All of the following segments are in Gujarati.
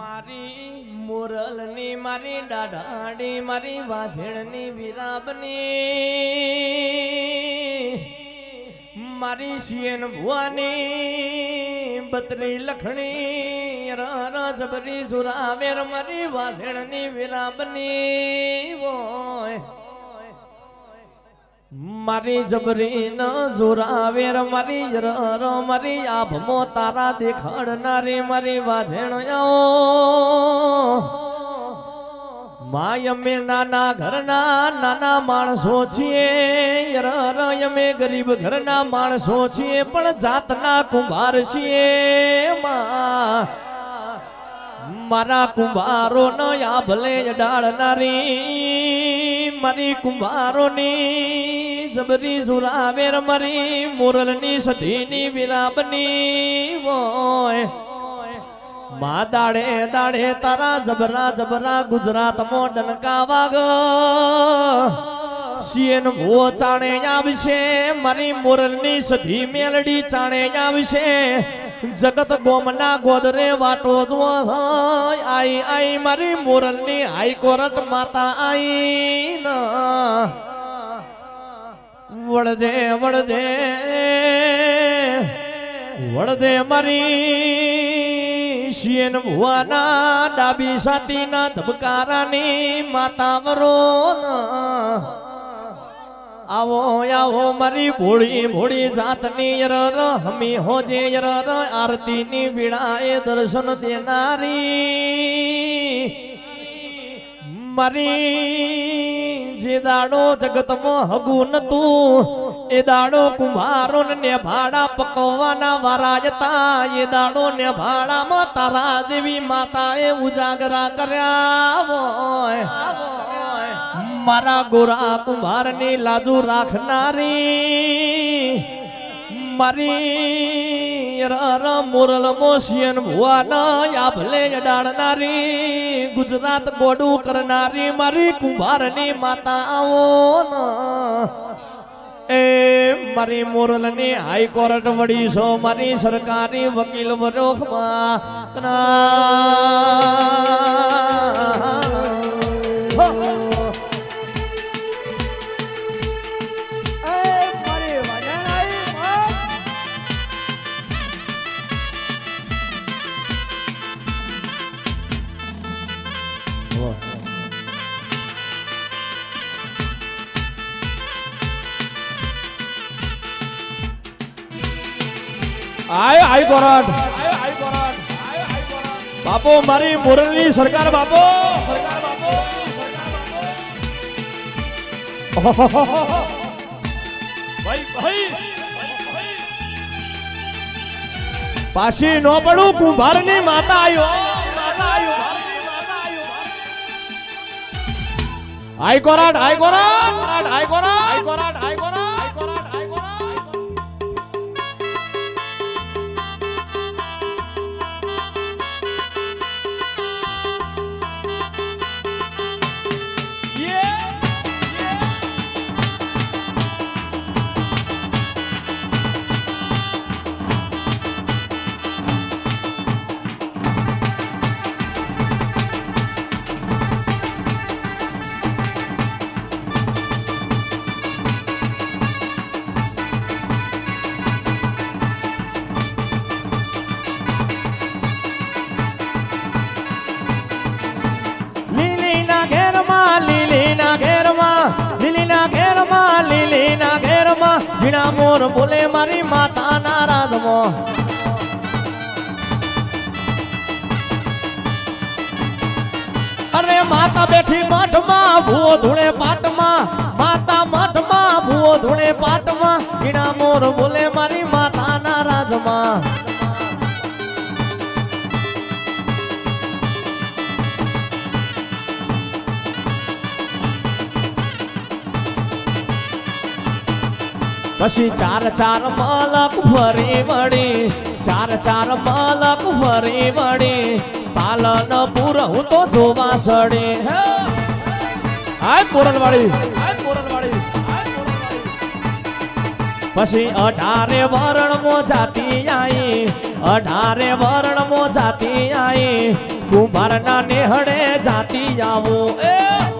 મારી મોરલની, મારી દાઢાડી, મારી વાઝેણની વિરાબની, મારી શિયન ભુવાની, બત્રી લખણી જબરી સુરાવેર મારી વાઝેણની વિરાબની હોય મારી જબરી ન જોરાવેર મારી રર મારી આભમો તારા દેખાડનારી મારી વાજણ માય અમે નાના ઘરના નાના માણસો છીએ. રર અમે ગરીબ ઘરના માણસો છીએ, પણ જાતના કુંભાર છીએ. માં, મારા કુંભારો ન આ ભલે ડાળનારી મારી કુંભારોની જબરી સુરાવેર મારી મુરલની સધીની વિરાબની હોય મા દાડે દાડે તારા જબરા જબરા ગુજરાતમાં ડનકાવા ગ શિયન ભૂ ચાણે આવશે, મારી મુરલની સધી મેલડી ચાણે આવશે. જગત ગોમના ગોદરે વાટો જો આઈ આઈ, મારી મોરલની હાઈકોર્ટ માતા આઈ વળજે વળજે વળજે મારી શિયન ભુવાના ડાબી સાતીના ધબકારાની માતા વરો આવો આવો, મારી ભોળી ભોળી જાતની યર હમી હોજે યર આરતીની વીણાએ દર્શન દેનારી. મારી જે દાડો જગતમાં હગું નતું, એ દાડો કુંભારો ને ભાડા પકવવાના વારા જતા એ દાડો ને ભાડામાં તારા જેવી માતાએ ઉજાગરા કર્યા હોય. મારા ગોરા કુંભારની લાજુ રાખનારી મારી મોરલ, મોશિયન ભુવાના યા ભલે ડાળનારી ગુજરાત ગોડું કરનારી મારી કુંભારની માતા આવો એ મારી મોરલની હાઈકોર્ટ વડી છો, મારી સરકારી વકીલ વરોખમાં બાપો, મારી મોરલની સરકાર બાપો. સરકાર પાછી ન પડું, કુંભારની માતા આયો. High court high court high court high court મોર બોલે મારી માતાના રાજમાં અરે માતા બેઠી મઠમાં, ભૂવો ધૂણે પાટમાં. માતા મઠમાં, ભૂવો ધૂણે પાટમાં. ઝીણા મોર બોલે મારી પછી ચાર ચાર પાલક ફરી વળી. ચાર ચાર પાલક ફરી વળી. પાલન પૂર હું તો જોવા સડી. હાય પોરલવાળી પછી અઢારે વરણ મો જાતી આઈ. અઢારે વરણ મો જાતી આઈ. કુંભારના નેહડે જાતી આવું.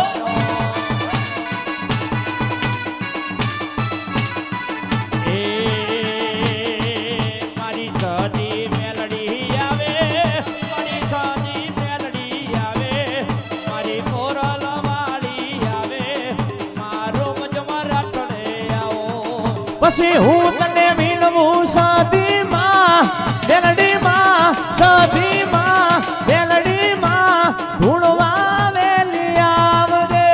પછી હું તને વીણવું સદી માં મેલડી માં સદી માં મેલડી માં ધૂણવા વેલી આવજે.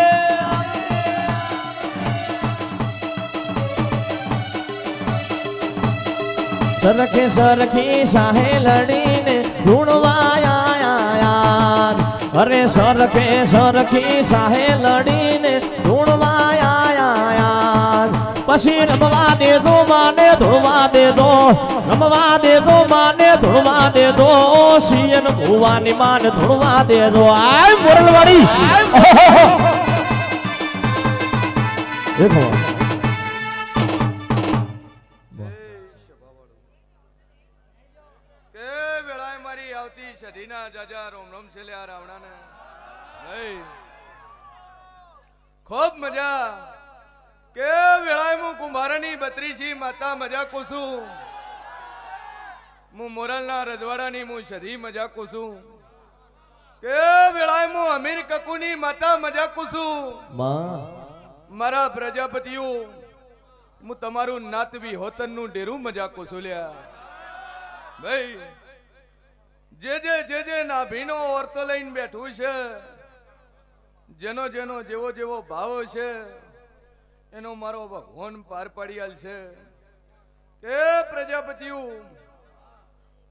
સરખે સરખી સાહે લડીને ઢૂંઢવાયા અરે સરખે સરખી સાહે લડીને પછી રમવા દેજો, માને ધોવા દેજો. રમવા દેજો, માને ધોવા દેજો. શિયન ભુવાની માને ધોવા દેજો. આય મોરલવાડી. દેખો આવતી સઢીના જાજા રોમ રોમ છે રાવણાને. ખૂબ મજા. કે વેળાએ હું કુંભારની બત્રીસી માતા મજા કુસું? હું મોરલના રજવાડાની હું સધી મજા કુસું? કે વેળાએ હું અમીર કકુની માતા મજા માં. મારા પ્રજાપતિઓ હું તમારું નાતવી હોતનનું ડેરું મજાક કોસુલ્યા ભાઈ જે જે જે જે નાભીનો ઓરતો લઈને બેઠું છે જેનો જેનો જેવો જેવો ભાવ છે એનો મારો ભગવાન પાર પાડી આલ છે. કે પ્રજાપતિઓ,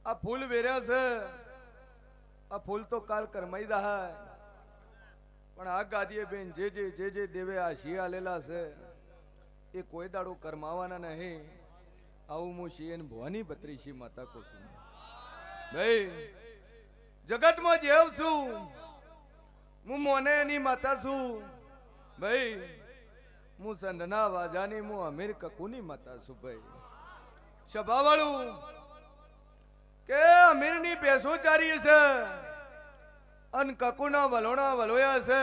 આ ફૂલ વેર્યા છે. આ ફૂલ તો કાલ કરમાઈ દહાય પણ આ ગાદીએ બેન જે જે જે જે દેવે આ શી આલેલા છે, એ કોઈ દાડો કરમાવાના નહીં. આવું હું શિયન ભવાની બત્રીસી માતા કો છું. ભાઈ જગતમાં જેવ છું. હું મોને એની માતા છું. ભાઈ હું સંડના વાજાની હું અમીર કકુની માતા છું ભાઈ સભાવાળું કે અમીરની બેસો ચારી છે અન કકુના વલોણા વલોયા છે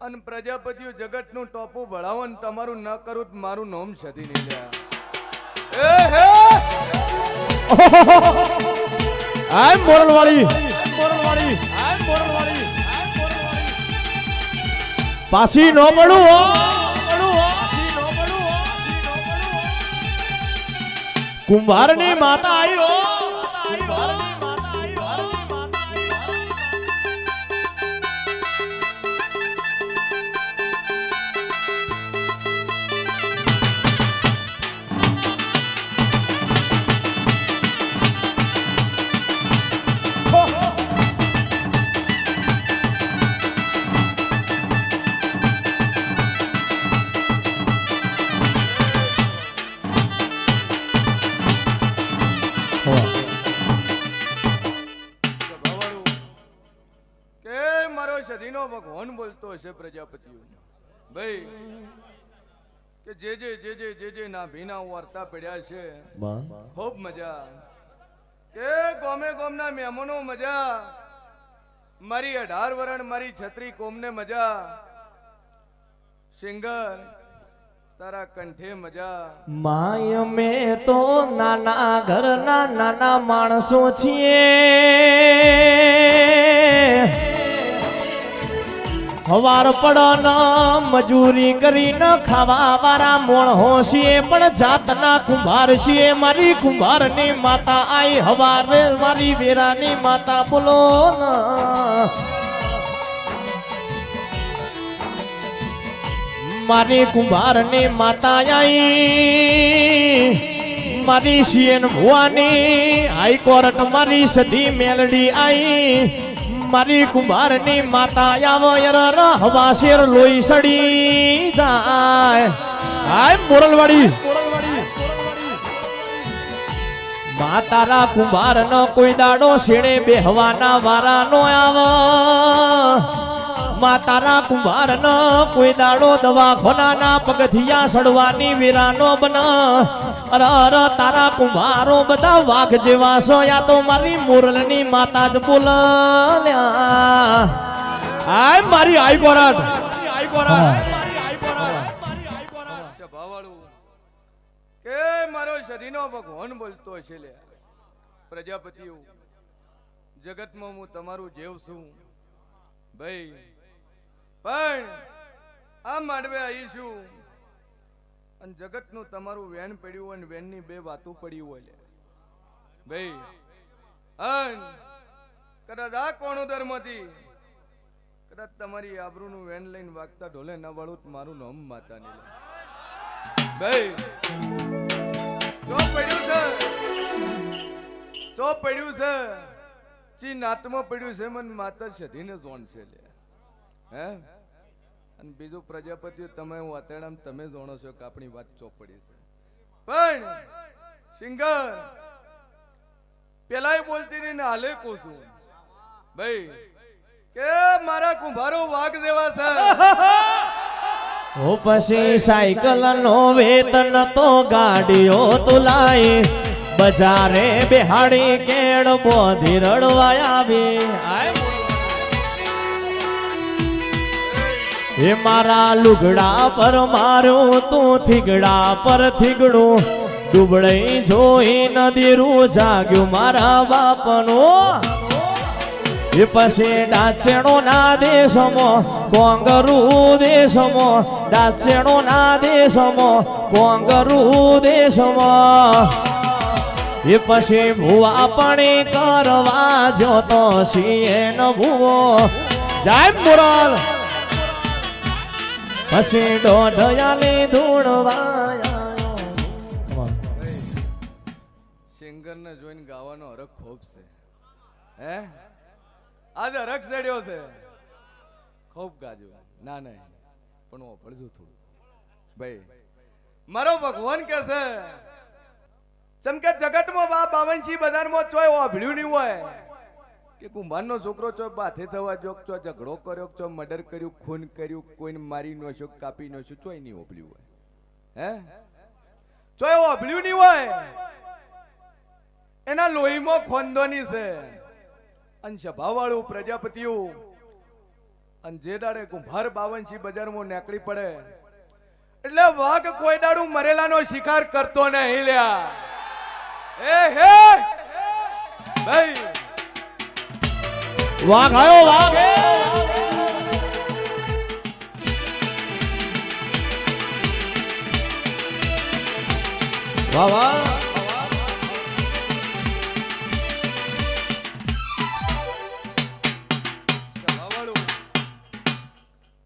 અન પ્રજાપતિઓ જગતનું ટોપું ભળાવન તમારું ન કરું મારું નોમ સધી નહીં લ્યા એ હે! મોરલ વાળી આય મોરલવાડી પાછી ન પડું હો. કુંભારની માતા આવી હો. વર્તા પડ્યા છે. ખૂબ મજા. કે ગોમે ગોમના મહેમાનો મજા. મારી અઢાર વરણ મારી છત્રી કોમને મજા. સિંગર તારા કંઠે મજા. માય મેં તો નાના ઘરના નાના માણસો છીએ. હવાર ન, મજૂરી કરીને ખાવા વાળા મોણ હોશીએ, પણ જાતના કુંભાર છીએ. મારી કુંભારની માતા આઈ હવારે, મારી વેરાની માતા બોલો ના. મારી કુંભારની માતા આઈ, મારી સીએન ભુવાની હાઈકોર્ટ મારી સધી મેલડી આઈ. મારી કુંભારની માતા આવો યર હવાશેર લોહી સડી જાય. હાય, મોરલવાડી. મા તારા કુંભાર નો કોઈ દાડો શેણે બેહવાના વારા નો આવ. મા તારા કુંભાર નો કોઈ દાડો દવાખાનાના પગથિયા સડવાની વીરાનો બન અર અર, તારા કુંભારો બધા વાઘ જેવા છો. યા તો મારી મુરલની માતા જ બોલ્યા આય મારી આઈ કોરાટ આઈ સભાવાળું કે મારો શરીરનો હશે લે પ્રજાપતિઓ, જગતમાં હું તમારું જેવ છું. ભાઈ પણ આ માંડવે આવીશું અને જગતનું તમારું વેણ પડ્યું હોય ને વેણની બે વાતો પડી હોય ભાઈ, અન કદાચ આ કોણોદરમાંથી કદાચ તમારી આબરૂનું વેણ લઈને વાગતા ઢોલે ન વાળું મારું નામ માતા નહીં ભાઈ જો પડ્યું છે. જો પડ્યું છે. ચી નાતમાં પડ્યું છે મન માતા સધીને જોણ છે લે. હે? અને બીજું પ્રજાપતિ, તમે વાતેડામ તમે જોણો છો કે આપણી વાત ચોપડી છે. પણ સિંગર, પેલાય બોલતી ને હાલે કહું છું ભાઈ, કે મારા કુંભારો વાઘ જેવા છે. ઓ પછી સાયકલ નો વેતન તો ગાડીઓ તુલાય બજારે બેહાડી કેળ બોધી રડવાયા એ મારા લુગડા પર મારું તું થીગડા પર થીગડું. ડૂબળઈ જોઈ નદીરું જાગ્યું મારા બાપનું. એ પછી ડાચેણો ના દેશમો કોંગરું દેશમો, ડાચેણો ના દેશમો કોંગરું દેશમો. એ પછી ભૂવા પણ કરવા જોતો ન ભૂવો. જાય મુરલ. પછી દોઢયાની ધૂણવાયા સિંગર ને જોઈને ગાવાનો હરખ ખૂબ છે. હે? આજે હરખ ચડ્યો છે. ખૂબ ગાજો ના ના પણ હું પડજો થોડું. ભાઈ, મારો ભગવાન કે છે, જેમ કે જગતમાં બા બાવનશી બજારમાં ચોય ઓભળ્યું નહીં હોય. કે કુંભારનો છોકરો ચો બાથે થવા જોક છો ઝઘડો કર્યો, ચો મર્ડર કર્યું, ખૂન કર્યું, કોઈને મારી નોશો કાપી નોશો ચોય નહીં ઓભળ્યું હોય. હે? ચોય ઓભળ્યું નહીં હોય. એના લોહીમાં ખોંદોની છે. અને સભાવાળું પ્રજાપતિઓ અને જે દાડે કુંભાર બાવનસી બજારમાં નીકળી પડે. એટલે વાઘ કોઈ દાડું મરેલાનો શિકાર કરતો નહીં લ્યા. એ હે! ભાઈ! વાઘ આવ્યો વાઘ. વાહ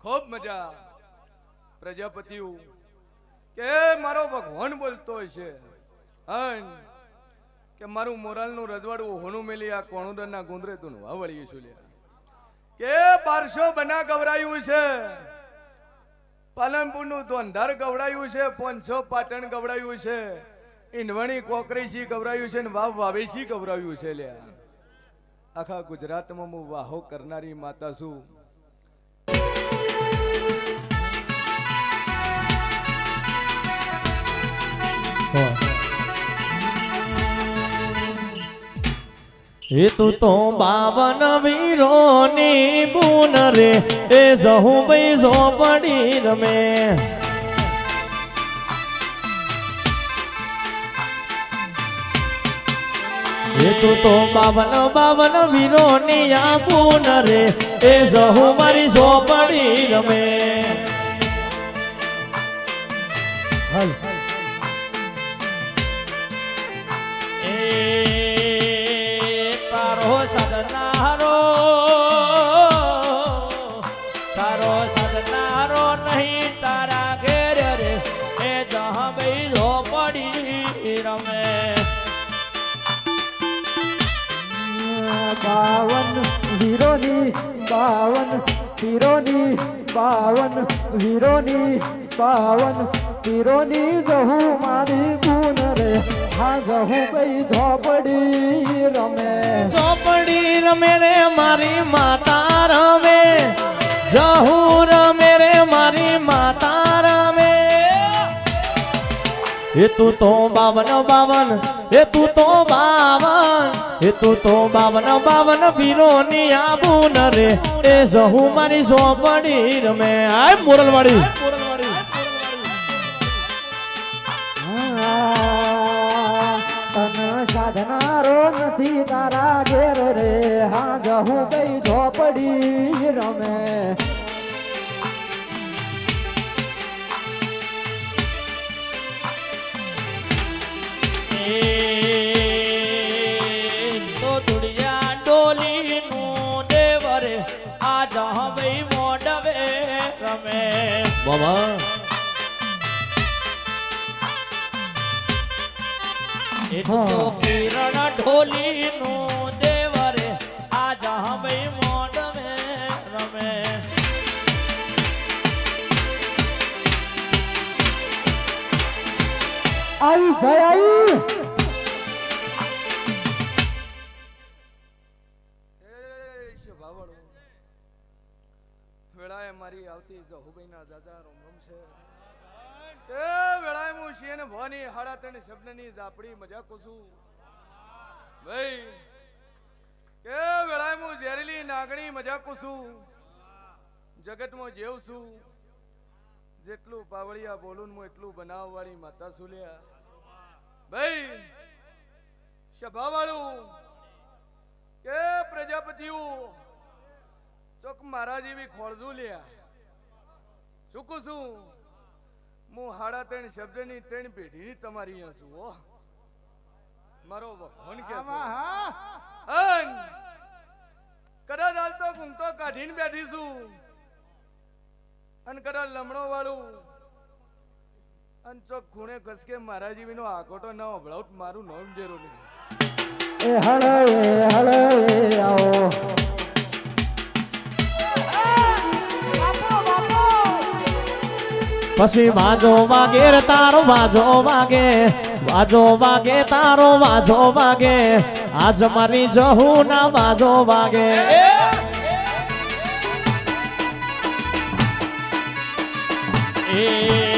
ખૂબ મજા. પ્રજાપતિઓ કે મારો ભગવાન બોલતો છે. અન કે મારું મોરાલનું રજવાડું હોનું મેલી આ કોણુદરના ગુંદરે તું વાવળ્યું છું લે કે બારસો બના ગવરાયું છે. પાલનપુરનું ધોંધર ગવડાયું છે પોનસો પાટણ ગવડાયું છે. ઈંધવણી કોકરેશી ગવરાયું છે ને વાવ વાવેશી ગવરાયું છે, લ્યા. આખા ગુજરાતમાં હું વાહો કરનારી માતા છું. એ તું બાવન વીરોની બુન રે, એ જહું ભાઈ જો પડી રમે. એ તું બાવન બાવન વીરોની આ બુન રે, એ જહું મારી જો રમે. વીરોની હીરોની પાવન હીરોની પાવન હીરોની જહુ મારી ગુણ રે. હા જહુ કઈ ઝોપડી રમે. ઝોપડી રમે રે મારી માતા રમે. જહુ રમે રે મારી માતા એ તું તો બાવન બાવન, એ તું તો બાવન, એ તું તો બાવન બાવન વીરોની આબુ ન એ જહુ મારી ઝોપડી રમે. આય મોરલવાડી. સાધનારો નથી તારા ઘેર રે. હા, જહુ કઈ ઝોપડી રમે. બાબા એ તો કિરણ ઢોલી નું દેવરે આજા હમે મોડ મે રમે. આવી ભાઈ આવી આવતી જહુભાઈના દાદા રોમ રોમ છે. એ વેળાએ હું શિયન ભવાની હાડા ત્રણ શબ્દની ઝાપડી મજા કુસું ભાઈ કે વેળાએ હું ઝેરીલી નાગણી મજા કુસું જગતમાં જેવ છું. જેટલું પાવળિયા બોલું હું એટલું બનાવવાળી માતા સુલ્યા ભાઈ, સભાવાળું, કે પ્રજાપતિઓ, ચોક મારા જેવી ખોળજું લ્યા. શું કહું છું? હું હાડા ત્રણ શબ્દની ત્રણ પેઢીની તમારી અહીંયા છું હો. મારો ભગવાન કે કદાચ હાલ તો ઘૂમતો કાઢીને બેઠી છું અને કદાચ લમણો વાળું. અને ચોક ખૂણે ખસકે મારા જેવીનો આકોટો ન અભળાવટ મારું નામ જેરો નહીં. એ હળે હળે આવો. પછી વાજો વાગે તારો વાજો વાગે. વાજો વાગે, તારો વાજો વાગે. આજ મારી જહું ના વાજો વાગે. એ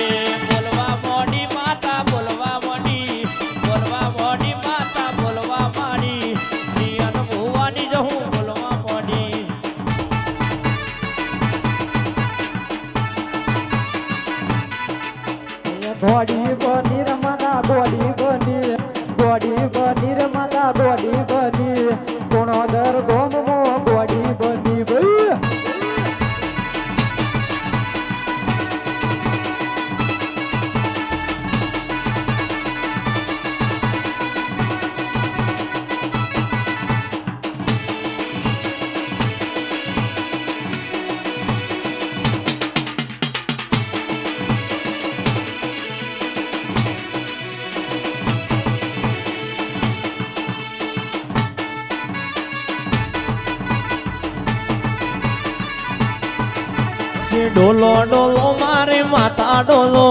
માતા ડોલો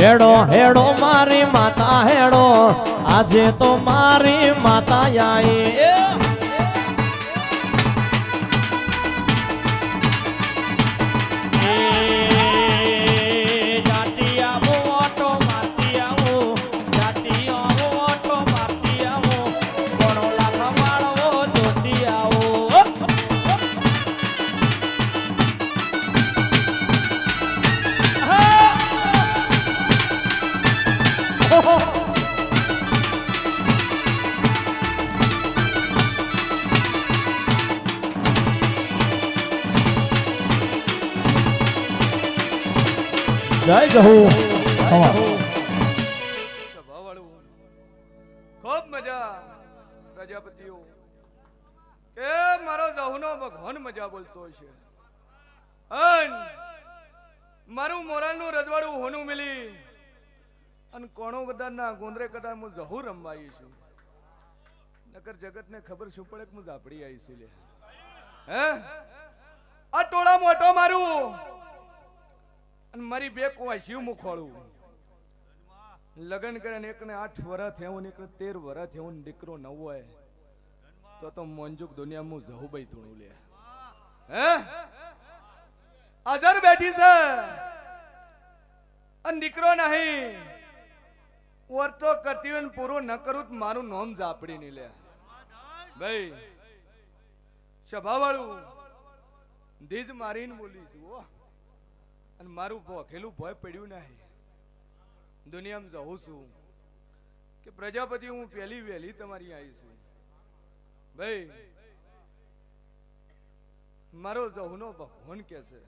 હેડો હેડો મારી માતા હેડો. આજે તો મારી માતા આઈ. જય જહુ ખૂબ મજા. પ્રજાપતિઓ. કે મારો જહુનો ભગવાન મજા બોલતો છે મારું મોરાલનું રજવાડું હોનું મિલી. અને કોણો કદાચના ગોંદરે કદાચ હું જહુ રમવા આવી છું. નકર જગતને ખબર શું પડે કે હું ઝાપડી આવી છું લે. હે? આ ટોળા મોટો મારું. અને મારી બે કુવા શિવ ખોળું લગ્ન કરે ને એકને આઠ વર્ષ થયું ને તેર વર્ષ થયું દીકરો નવો હોય, તો તો મોંજુક દુનિયામાં હું જહુ ભાઈ લે. હે? બેઠી છે. અને દીકરો નહીં. વર્તો કરતી હોય ને પૂરું ન કરું તો મારું નોમ ઝાપડી ની લે. ભાઈ, સભાવાળું, દીજ મારીને બોલીશું હો. અને મારું ભોખેલું ભય પડ્યું નહીં. દુનિયામાં જવું છું કે પ્રજાપતિ હું પહેલી વહેલી તમારી આવી છું. ભાઈ મારો જહુનો ભગવાન કે છે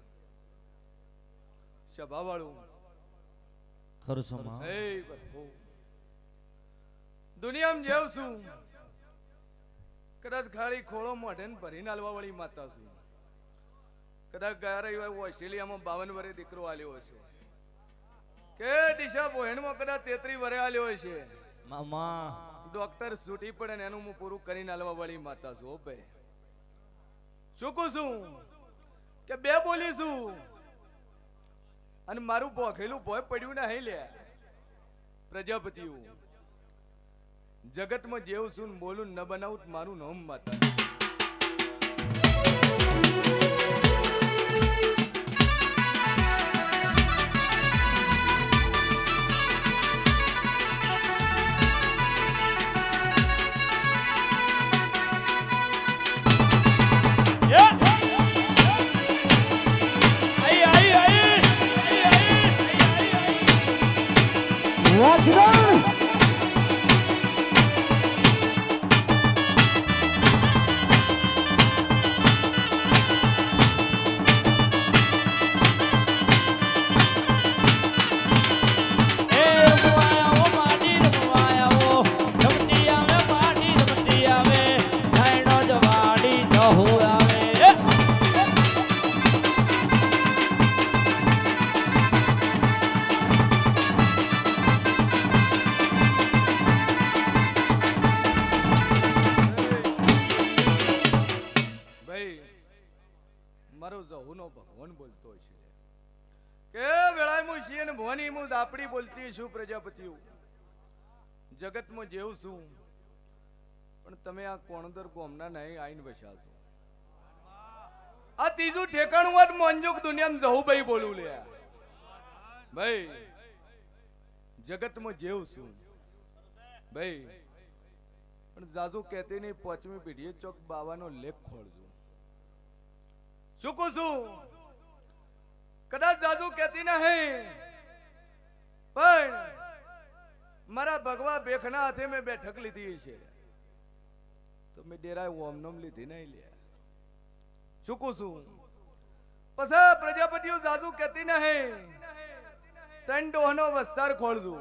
હે પ્રભુ દુનિયામાં જેવ છું. કદાચ ખાલી ખોળો મોઢે ભરીને હાલવા વાળી માતા છું. કદાચ ગયા રવિવારે ઓસ્ટ્રેલિયામાં બાવન વરે દીકરો આલ્યો હશે. કે દિશા બોહેણમાં કદાચ તેત્રી વરે આલ્યો હશે? મામા. ડોક્ટર છૂટી પડે ને એનું હું પૂરું કરીને હાલવા વાળી માતા છું ભાઈ. શું કહું છું? કે બે બોલીશું અને મારું ભોખેલું ભોય પડ્યું ને હઈ લે. પ્રજાપતિઓ જગતમાં જેવું છું બોલું ન બનાવું મારું નામ માતા. ભવાની હું આપડી બોલતી છું પ્રજાપતિઓ જગતમાં જેવું છું. પણ તમે આ કોણદર ગોમના નહીં આઈને બસ્યા છો. આ ત્રીજું ઠેકાણું વાત મોંજુક દુનિયામાં જવું ભાઈ બોલું લે. ભાઈ, જગતમાં જેવું છું. ભાઈ, પણ જાજુ કહેતી નહીં, પાંચમી પેઢીએ ચોક બાવાનો લેખ ખોળજો. શું કહું છું? કદાચ જાજુ કહેતી નહીં પણ મારા ભગવા ભેખના હાથે મેં બેઠક લીધી છે. તો મેં ડેરાય ઓમનોમ લીધી નહીં લે. ચૂકું છું? પછી પ્રજાપતિઓ જાજુ કહેતી નહીં. ત્રણ ડોહનો વસ્તાર ખોળજો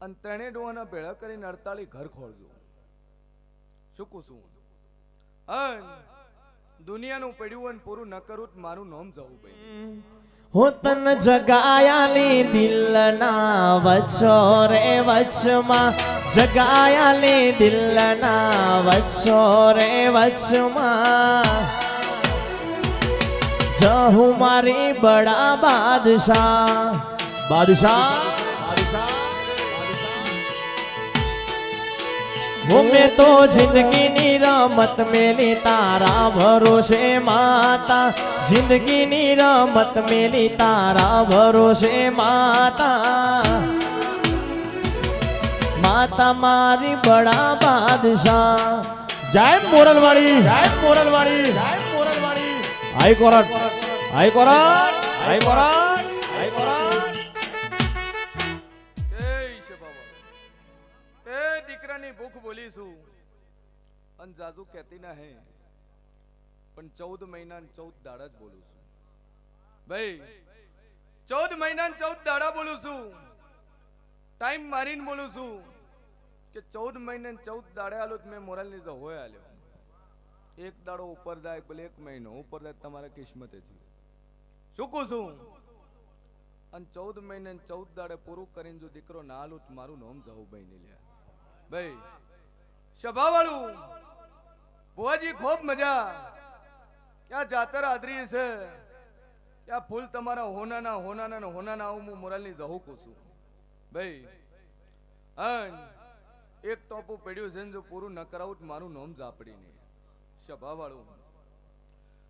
અને ત્રણેય ડોહાના ભેળા કરીને અડતાળી ઘર ખોલજો. શું કહું છું? અન દુનિયાનું પડ્યું અને પૂરું ન કરું તો મારું નામ જવું ભાઈ હું તન જગાયાલી દિલના વચ્ચો રે વચમાં જગાયાલી દિલના વચ્ચો રે વચમાં જહુ મારી બડા બાદશાહ. બાદશાહ. હું મેં તો જિંદગીની રમત મેલી તારા ભરોસે માતા. જિંદગીની રમત મેલી તારા ભરોસે માતા. માતા મારી બડા બાદશાહ. જય મોરલવાડી. જય મોરલવાડી. જય Moralwadi. High court. High court. High court. અને જાજુ કહેતી ના હે, પણ ચૌદ મહિના ચૌદ દાડા જ બોલું છું. ભાઈ, ચૌદ મહિના ચૌદ દાડા બોલું છું. ટાઈમ મારીને બોલું છું કે ચૌદ મહિને ચૌદ દાડે આલો મેં મોરલની જો હોય આલ્યો. એક દાડો ઉપર જાય ભલે એક મહિનો ઉપર જાય, તમારા કિસ્મતે છે. શું કહું છું? અને ચૌદ મહિને ને ચૌદ દાડે પૂરું કરીને જો દીકરો ના આલું મારું નામ જવું ભાઈ લ્યા ભાઈ, સભાવાળું બુઆજી, ખૂબ મજા. ક્યાં જાતર આદરી છે? ક્યાં ફૂલ તમારા હોનાના હોનાના ને હોનાના હું મોરાલની જહું કહું છું. ભાઈ અન એક ટોપું પડ્યું છે ને જો પૂરું ન કરાવું તો મારું નામ ઝાપડીને સભાવાળું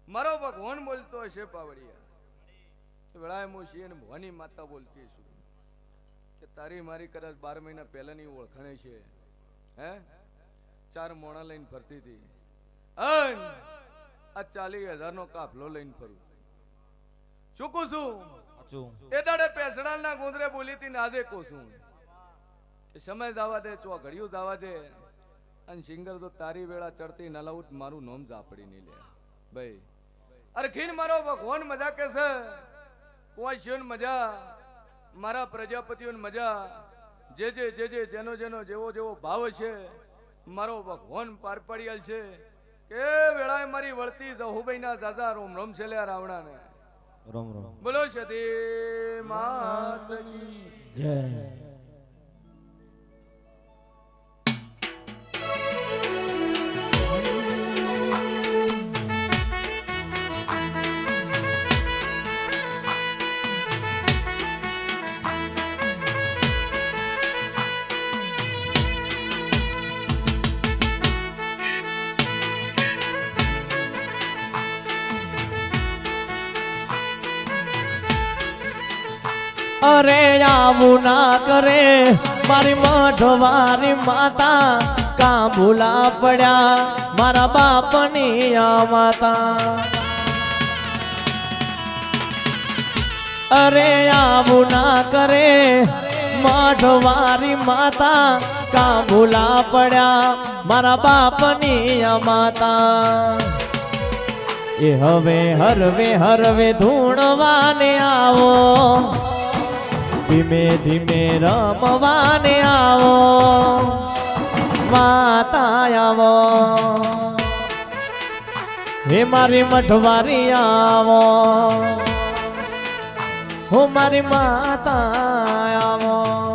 મારો ભગવાન બોલતો હશે પાવડિયા. વેળાએ હું છીએ ને ભવાની માતા બોલતી છું. કે તારી મારી કદાચ બાર મહિના પહેલાની ઓળખાણે છે. હે? ચાર મોણા લઈને ફરતી હતી. અન આ ચાલીસ હજારનો કાફલો લઈને ફરું શું કહું છું? એ દાડે પેસડાના ગુંદરે બોલી હતી ને આજે કહું છું. સમય દાવા દે ચોઘડિયું દાવા દે. અને સિંગર તો તારી વેળા ચડતી ન લાવું મારું નોમ ઝાપડી નહીં લે. ભાઈ અરે ખીણ મારો ભગવાન મજા કે છે? શિવન મજા? મારા પ્રજાપતિઓને મજા? જે જે જે જે જેનો જેનો જેવો જેવો ભાવ છે મારો ભગવાન પાર પાડી છે. કે વેળાએ મારી વળતી જહુભાઈના જાજા રોમ રોમ છે લ્યા રાવણાને. રોમ રોમ. બોલો સતી માત કી જય. અરે આવું ના કરે. મારી મઠવારી માતા કાબુલા પડ્યા. મારા બાપની આ માતા. અરે આવું ના કરે. મઠવારી માતા કાબુલા પડ્યા. મારા બાપની આ માતા. એ હવે હરવે હરવે ધૂણવાને આવો. ધીમે ધીમે રમવાને આવો. માતા આવો. હે મારી મઠવારી આવો. હું મારી માતા આવો.